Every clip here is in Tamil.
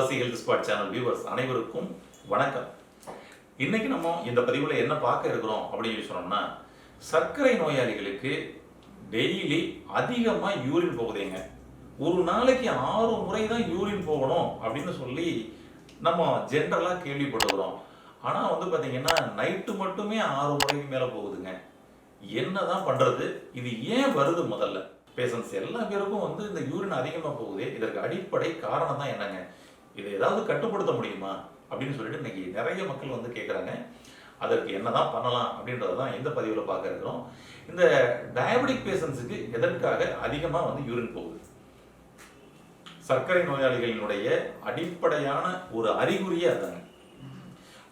Suvasi health spot channel viewers அனைவருக்கும் வணக்கம். இன்னைக்கு நம்ம இந்த பதிவில் என்ன பார்க்க இருக்கிறோம் அப்படின்னு சொல்லி சொன்னோம்னா சர்க்கரை நோயாளிகளுக்கு டெய்லி அதிகமாக யூரின் போகுதேங்க. ஒரு நாளைக்கு ஆறு முறை தான் யூரின் போகணும் அப்படின்னு சொல்லி நம்ம ஜென்ரலாக கேள்விப்பட்டுக்கிறோம் ஆனால் வந்து பார்த்தீங்கன்னா நைட்டு மட்டுமே ஆறு முறைக்கு மேலே போகுதுங்க. என்ன தான் பண்ணுறது இது ஏன் வருது முதல்ல? பேஷன்ஸ் எல்லா பேருக்கும் வந்து இந்த யூரின் அதிகமாக போகுது இதற்கு அடிப்படை காரணம் தான் என்னங்க? இதை ஏதாவது கட்டுப்படுத்த முடியுமா? அப்படின்னு சொல்லிட்டு இன்னைக்கு நிறைய மக்கள் வந்து கேட்குறாங்க அதற்கு என்னதான் பண்ணலாம் அப்படின்றத தான் எந்த பதிவில் பார்க்க இருக்கிறோம். இந்த டயபெட்டிக் பேஷண்ட்ஸுக்கு எதற்காக அதிகமாக வந்து யூரின் போகுது? சர்க்கரை நோயாளிகளினுடைய அடிப்படையான ஒரு அறிகுறியே அதுதாங்க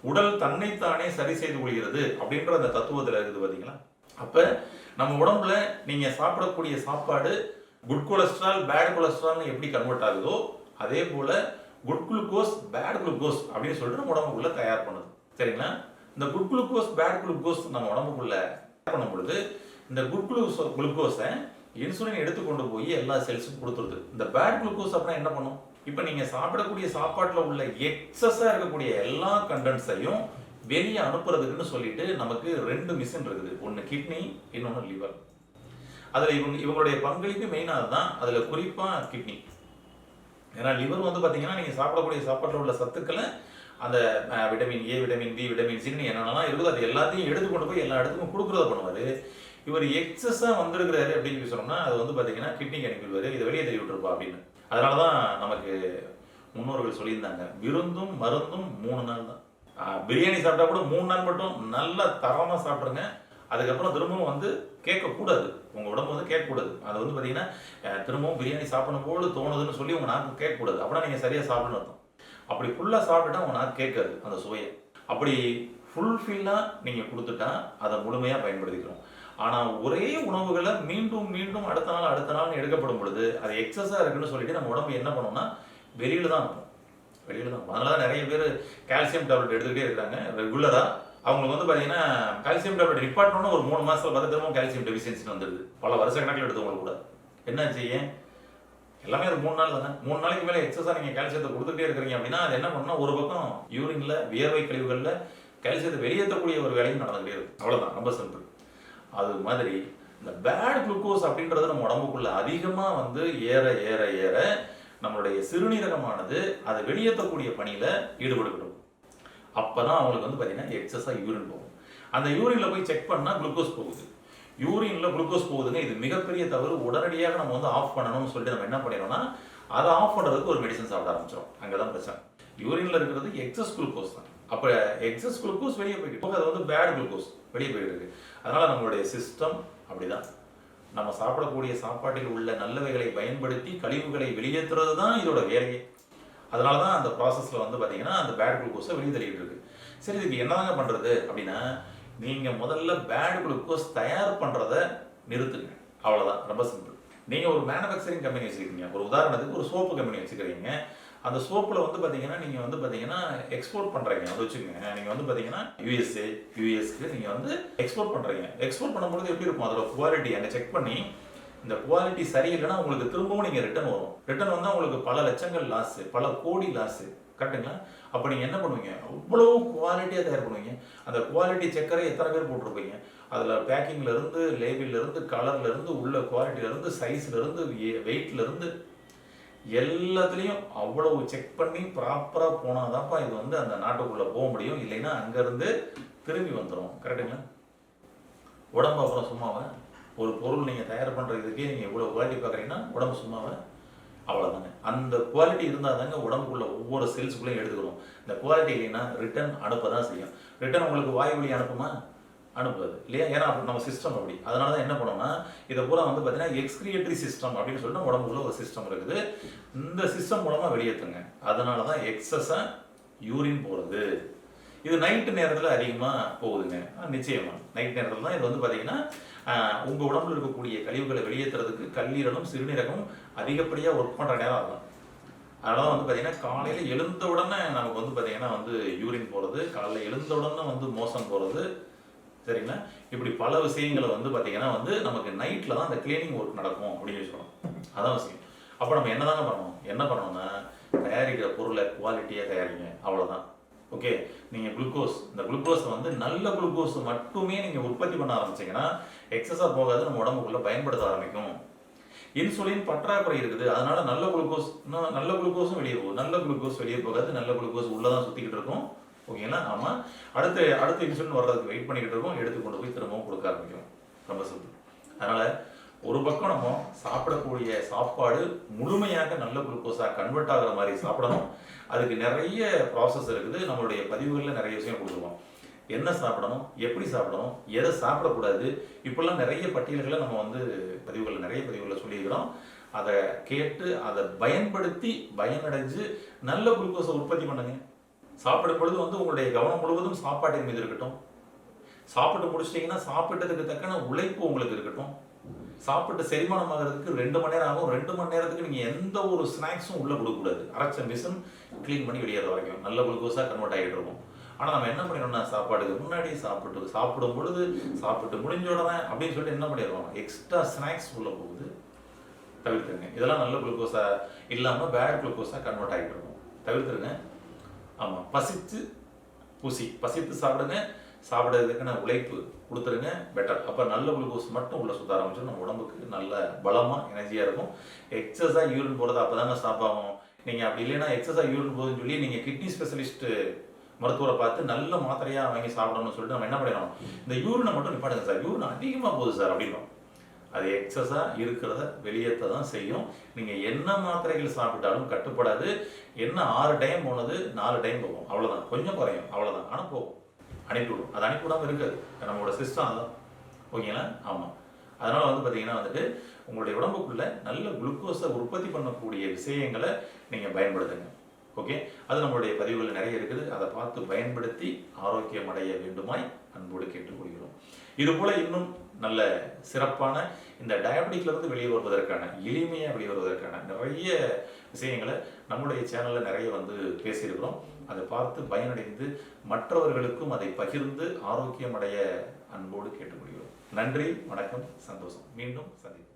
உடல் தன்னைத்தானே சரி செய்து கொள்கிறது அப்படின்ற அந்த தத்துவத்தில் இருக்குது பார்த்தீங்களா அப்போ நம்ம உடம்புல நீங்கள் சாப்பிடக்கூடிய சாப்பாடு குட் கொலஸ்ட்ரால் பேட் கொலஸ்ட்ரால்னு எப்படி கன்வெர்ட் ஆகுதோ அதே போல் குட் குளுக்கோஸ் பேட் குளுக்கோஸ் அப்படின்னு சொல்லிட்டு நம்ம உடம்புக்குள்ள தயார் பண்ணுது. சரிங்களா? இந்த குட் குளுக்கோஸ் பேட் குளுக்கோஸ் நம்ம உடம்புக்குள்ள தயார் பண்ணும் பொழுது இந்த குட் குளுக்கோஸ் குளுக்கோஸை இன்சுலின் எடுத்து கொண்டு போய் எல்லா செல்ஸுக்கும் கொடுத்துருது. இந்த பேட் குளுக்கோஸ் அப்படின்னா என்ன பண்ணும்? இப்போ நீங்கள் சாப்பிடக்கூடிய சாப்பாட்டில் உள்ள எக்ஸஸாக இருக்கக்கூடிய எல்லா கண்டென்ட்ஸையும் வெளியே அனுப்புறதுக்குன்னு சொல்லிட்டு நமக்கு ரெண்டு மிஷின் இருக்குது. ஒன்று கிட்னி இன்னொன்று லிவர் அதில் இவங்க இவங்களுடைய பங்களிப்பு மெயினாக தான் அதில் குறிப்பாக கிட்னி ஏன்னா லிவர் வந்து பார்த்தீங்கன்னா நீங்கள் சாப்பிடக்கூடிய சாப்பாட்டில் உள்ள சத்துக்களை அந்த vitamin A vitamin B vitamin சின்னு என்னென்னலாம் இருக்குதோ அது எல்லாத்தையும் எடுத்து கொண்டு போய் எல்லா இடத்துக்கும் கொடுக்குறத பண்ணுவார். இவர் எக்ஸஸாக வந்திருக்கிறாரு அப்படின்னு சொல்லி சொன்னோம்னா அது வந்து பார்த்தீங்கன்னா கிட்னிக்கு அனுப்பிடுவார். இதை வெளியே தள்ளி விட்டுருப்பா அப்படின்னு. அதனால தான் நமக்கு முன்னோர்கள் சொல்லியிருந்தாங்க விருந்தும் மருந்தும் மூணு நாள் தான் பிரியாணி சாப்பிட்டா கூட மூணு நாள் மட்டும் நல்ல தரமாக சாப்பிட்ருங்க அதுக்கப்புறம் திரும்பவும் வந்து கேட்கக்கூடாது. உங்கள் உடம்பு வந்து கேட்கக்கூடாது. அது வந்து பார்த்தீங்கன்னா திரும்பவும் பிரியாணி சாப்பிடணும் போல தோணுதுன்னு சொல்லி உங்கள் நாக்கு கேட்கக்கூடாது. அப்படின்னா நீங்கள் சரியாக சாப்பிடணும் அர்த்தம். அப்படி ஃபுல்லாக சாப்பிட்டுட்டா உங்கள் நாக்கு கேட்காது அந்த சுவையை. அப்படி ஃபுல்ஃபில்லாக நீங்கள் கொடுத்துட்டா அதை முழுமையாக பயன்படுத்திக்கிறோம் ஆனால் ஒரே உணவுகளை மீண்டும் மீண்டும் அடுத்த நாள் அடுத்த நாள் எடுக்கப்படும் பொழுது அது எக்ஸஸாக இருக்குன்னு சொல்லிட்டு நம்ம உடம்பு என்ன பண்ணோம்னா வெளியில் தான் இருக்கும். வெளியில் தான் அதனால தான் நிறைய பேர் கால்சியம் டேப்லெட் எடுத்துக்கிட்டே இருக்காங்க ரெகுலராக அவங்களுக்கு வந்து பார்த்தீங்கன்னா கால்சியம் டேப்லெட் நிப்பாட்டணும்னு ஒரு மூணு மாதத்தில் பார்த்து திரும்ப கால்சியம் டெஃபிஷியன்சி வந்துடுது. பல வருஷ கணக்கில் எடுத்தவங்களுக்கு கூட. என்னாச்சு செய்ய எல்லாமே அது மூணு நாள் தானே? மூணு நாளைக்கு மேலே எக்ஸஸாக நீங்கள் கால்சியத்தை கொடுத்துட்டே இருக்கிறீங்க அப்படின்னா அது என்ன பண்ணணும்னா ஒரு பக்கம் யூரின்ல வியர்வை கழிவுகளில் கால்சியத்தை வெளியேற்றக்கூடிய ஒரு வேலையும் நடந்துகிட்டே இருக்கு. அவ்வளோதான் ரொம்ப சிம்பிள் அது மாதிரி இந்த பேட் குளுக்கோஸ் அப்படின்றது நம்ம உடம்புக்குள்ள அதிகமாக வந்து ஏற ஏற ஏற நம்மளுடைய சிறுநீரகமானது அதை வெளியேற்றக்கூடிய பணியில் ஈடுபடுகிடும் அப்போ தான் அவங்களுக்கு வந்து பார்த்தீங்கன்னா எக்ஸஸாக யூரின் போகும். அந்த யூரினில் போய் செக் பண்ணால் குளுக்கோஸ் போகுது. யூரினில் குளுக்கோஸ் போகுதுங்க. இது மிகப்பெரிய தவறு. உடனடியாக நம்ம வந்து ஆஃப் பண்ணணும்னு சொல்லிட்டு நம்ம என்ன பண்ணிடணும்னா அதை ஆஃப் பண்ணுறதுக்கு ஒரு மெடிசன் சாப்பிட ஆரம்பிச்சிடும் அங்கே தான் பிரச்சனை யூரினில் இருக்கிறது எக்ஸஸ் குளுக்கோஸ் தான். அப்போ எக்ஸஸ் குளுக்கோஸ் வெளியே போய்கிட்டு அது வந்து பேட் குளுக்கோஸ் வெளியே போயிட்டு இருக்கு. அதனால் நம்மளுடைய சிஸ்டம் அப்படிதான். நம்ம சாப்பிடக்கூடிய சாப்பாட்டில் உள்ள நல்லவைகளை பயன்படுத்தி கழிவுகளை வெளியேற்றுறது தான் இதோட வேலையே. அதனால தான் அந்த ப்ராசஸில் வந்து பார்த்தீங்கன்னா அந்த பேட் குளுக்கோஸை வெளியே தள்ளிட்டு இருக்கு. சரி இதுக்கு என்னதாங்க பண்ணுறது அப்படின்னா நீங்கள் முதல்ல பேட் குளுக்கோஸ் தயார் பண்ணுறத நிறுத்துங்க. அவ்வளோதான் ரொம்ப சிம்பிள் நீங்கள் ஒரு மேனுஃபேக்சரிங் கம்பெனி வச்சுருக்கீங்க. ஒரு உதாரணத்துக்கு ஒரு சோப்பு கம்பெனி வச்சுக்கிறீங்க அந்த சோப்பில் வந்து பார்த்தீங்கன்னா நீங்கள் வந்து பார்த்தீங்கன்னா எக்ஸ்போர்ட் பண்ணுறீங்க அதை வச்சுக்கோங்க. நீங்கள் வந்து பார்த்தீங்கன்னா யூஎஸ்ஏ யூஎஸ்க்கு நீங்கள் வந்து எக்ஸ்போர்ட் பண்ணுறீங்க எக்ஸ்போர்ட் பண்ணும்போது எப்படி இருக்கும்? அதோட குவாலிட்டி அங்கே செக் பண்ணி இந்த குவாலிட்டி சரியில்லைன்னா உங்களுக்கு திரும்பவும் நீங்கள் ரிட்டர்ன் வரும். ரிட்டர்ன் வந்தால் உங்களுக்கு பல லட்சங்கள் லாஸு பல கோடி லாஸு கரெக்டுங்களா அப்போ நீங்கள் என்ன பண்ணுவீங்க? அவ்வளோ குவாலிட்டியாக தயார் பண்ணுவீங்க. அந்த குவாலிட்டி செக்கரை எத்தனை பேர் போட்டிருப்பீங்க? அதில் பேக்கிங்லேருந்து லேபிள்லேருந்து கலர்லேருந்து உள்ள குவாலிட்டில சைஸ்லேருந்து வெயிட்லேருந்து எல்லாத்துலேயும் அவ்வளவு செக் பண்ணி ப்ராப்பராக போனால் தான்ப்பா இது வந்து அந்த நாட்டுக்குள்ளே போக முடியும். இல்லைன்னா அங்கேருந்து திரும்பி வந்துடும் கரெக்டுங்களா உடம்பு அப்புறம் சும்மாவை? ஒரு பொருள் நீங்கள் தயார் பண்ணுறதுக்கே நீங்கள் எவ்வளோ குவாலிட்டி பார்க்குறீங்கன்னா உடம்பு சும்மாவை? அவ்வளோதாங்க அந்த குவாலிட்டி இருந்தால் தாங்க உடம்புக்குள்ள ஒவ்வொரு செல்ஸுக்குள்ளேயும் எடுத்துக்கிறோம். இந்த குவாலிட்டி இல்லைன்னா ரிட்டர்ன் அனுப்ப தான் செய்யும். ரிட்டர்ன் உங்களுக்கு வாய் வழி அனுப்புமா? அனுப்புது. இல்லையா? ஏன்னா நம்ம சிஸ்டம் அப்படி. அதனால தான் என்ன பண்ணோம்னா இதை பூரா வந்து பார்த்தீங்கன்னா எக்ஸ்கிரியேட்டரி சிஸ்டம் அப்படின்னு சொல்லிட்டு உடம்புக்குள்ள ஒரு சிஸ்டம் இருக்குது. இந்த சிஸ்டம் மூலமாக வெளியேற்றுங்க அதனால தான் எக்ஸஸாக யூரின் போகிறது இது நைட்டு நேரத்தில் அதிகமாக போகுதுங்க. நிச்சயமாக நைட் நேரத்தில் தான் இது வந்து பார்த்தீங்கன்னா உங்கள் உடம்புல இருக்கக்கூடிய கழிவுகளை வெளியேற்றுறதுக்கு கல்லீரலும் சிறுநீரகமும் அதிகப்படியாக ஒர்க் பண்ணுற நேரம் ஆகும் அதனால வந்து பார்த்தீங்கன்னா காலையில் எழுந்த உடனே நமக்கு வந்து பார்த்தீங்கன்னா வந்து யூரின் போகிறது காலையில் எழுந்த உடனே வந்து மோசம் போகிறது சரிங்களா? இப்படி பல விஷயங்களை வந்து பார்த்தீங்கன்னா வந்து நமக்கு நைட்டில் தான் அந்த கிளீனிங் ஒர்க் நடக்கும் அப்படின்னு சொல்லணும் அதான் விஷயம். அப்போ நம்ம என்ன தாங்க பண்ணணும்? என்ன பண்ணணும்னா தயாரிக்கிற பொருளை குவாலிட்டியாக தயாரிங்க. அவ்வளோதான் ஓகே நீங்கள் குளுக்கோஸ் இந்த குளுக்கோஸ் வந்து நல்ல குளுக்கோஸ் மட்டுமே நீங்கள் உற்பத்தி பண்ண ஆரம்பிச்சீங்கன்னா எக்ஸஸாக போகாது நம்ம உடம்புக்குள்ள பயன்படுத்த ஆரம்பிக்கும். இன்சுலின் பற்றாக்குறை இருக்குது அதனால நல்ல குளுக்கோஸ் நல்ல குளுக்கோஸும் வெளியே போகும் நல்ல குளுக்கோஸ் வெளியே போகாது நல்ல குளுக்கோஸ் உள்ளே தான் சுற்றிக்கிட்டு இருக்கும் ஓகேங்களா ஆமாம் அடுத்து அடுத்த இன்சுலின் வர்றதுக்கு வெயிட் பண்ணிக்கிட்டு இருக்கோம் எடுத்து கொண்டு போய் திரும்பவும் கொடுக்க ஆரம்பிக்கும். ரொம்ப சிம்பிள் அதனால் ஒரு பக்கம் நம்ம சாப்பிடக்கூடிய சாப்பாடு முழுமையாக நல்ல குளுக்கோஸாக கன்வெர்ட் ஆகுற மாதிரி சாப்பிடணும். அதுக்கு நிறைய ப்ராசஸ் இருக்குது. நம்மளுடைய பதிவுகளில் நிறைய விஷயம் கொடுத்துருவோம் என்ன சாப்பிடணும்? எப்படி சாப்பிடணும்? எதை சாப்பிடக்கூடாது? இப்போல்லாம் நிறைய பட்டியல்களை நம்ம வந்து பதிவுகளில் நிறைய பதிவுகளில் சொல்லியிருக்கிறோம். அதை கேட்டு அதை பயன்படுத்தி பயனடைஞ்சு நல்ல குளுக்கோஸை உற்பத்தி பண்ணுங்க. சாப்பிடும் பொழுது வந்து உங்களுடைய கவனம் முழுவதும் சாப்பாட்டின் மீது இருக்கட்டும். சாப்பிட்டு முடிச்சிட்டிங்கன்னா சாப்பிட்டதுக்கு தக்கன உழைப்பு உங்களுக்கு இருக்கட்டும். சாப்பிட்டு செரிமானம் ஆகிறதுக்கு ரெண்டு மணி நேரம் ஆகும். ரெண்டு மணி நேரத்துக்கு நீங்கள் எந்த ஒரு ஸ்நாக்ஸும் உள்ளே கொடுக்கக்கூடாது. அரைச்ச மிஷின் க்ளீன் பண்ணி வெளியேற வரைக்கும் நல்ல குளுக்கோஸாக கன்வெர்ட் ஆகிட்டு இருக்கும். ஆனால் நம்ம என்ன பண்ணிடணும்னா சாப்பாடுக்கு முன்னாடி சாப்பிட்டு சாப்பிடும் பொழுது சாப்பிட்டு முடிஞ்ச உடனே அப்படின்னு சொல்லிட்டு என்ன பண்ணிடுவோம் எக்ஸ்ட்ரா ஸ்நாக்ஸ் உள்ளே போகுது. தவிர்த்துருங்க. இதெல்லாம் நல்ல குளுக்கோஸாக இல்லாமல் பேட் குளுக்கோஸாக கன்வெர்ட் ஆகிட்டு இருக்கும். தவிர்த்துருங்க. ஆமாம் பசித்து பூசி. பசித்து சாப்பிடுங்க. சாப்பிட்றதுக்கான உழைப்பு கொடுத்துருங்க பெட்டர் அப்போ நல்ல குளுக்கோஸ் மட்டும் உள்ள சுத்த ஆரம்பிச்சிடும். நம்ம உடம்புக்கு நல்ல பலமாக எனர்ஜியாக இருக்கும். எக்ஸஸாக யூரின் போகிறது அப்போ தாங்க சாப்பாகும் நீங்கள் அப்படி இல்லைன்னா எக்ஸஸாக யூரின் போகுதுன்னு சொல்லி நீங்கள் கிட்னி ஸ்பெஷலிஸ்ட்டு மருத்துவரை பார்த்து நல்ல மாத்திரையாக வாங்கி சாப்பிடணும்னு சொல்லிட்டு நம்ம என்ன பண்ணிடணும்? இந்த யூரினை மட்டும் நிப்பாடுங்க சார். யூரின் அதிகமாக போகுது சார் அப்படின்னா அது எக்ஸஸாக இருக்கிறத வெளியேற்ற தான் செய்யும். நீங்கள் என்ன மாத்திரைகள் சாப்பிட்டாலும் கட்டுப்படாது. என்ன ஆறு டைம் போனது நாலு டைம் போகும். அவ்வளோதான் கொஞ்சம் குறையும். அவ்வளோதான் ஆனால் போகும். அனுப்பிவிடும். அது அனுப்பிவிடாமல் இருக்காது. நம்மளோட சிஸ்டம் அதுதான் ஓகேங்களா ஆமாம் அதனால் வந்து பார்த்தீங்கன்னா வந்துட்டு உங்களுடைய உடம்புக்குள்ளே நல்ல குளுக்கோஸை உற்பத்தி பண்ணக்கூடிய விஷயங்களை நீங்கள் பயன்படுத்துங்க. ஓகே அது நம்மளுடைய பதிவுகள் நிறைய இருக்குது. அதை பார்த்து பயன்படுத்தி ஆரோக்கியம் அடைய வேண்டுமாய் அன்போடு கேட்டுக்கொள்கிறோம். இது போல இன்னும் நல்ல சிறப்பான இந்த டயபெட்டிக்லேருந்து வெளியே வருவதற்கான எளிமையாக வெளியே வருவதற்கான நிறைய விஷயங்களை நம்முடைய சேனலில் நிறைய வந்து பேசியிருக்கிறோம். அதை பார்த்து பயனடைந்து மற்றவர்களுக்கும் அதை பகிர்ந்து ஆரோக்கியமடைய அன்போடு கேட்டுக்கொள்கிறோம். நன்றி வணக்கம் சந்தோஷம். மீண்டும் சந்திப்போம்.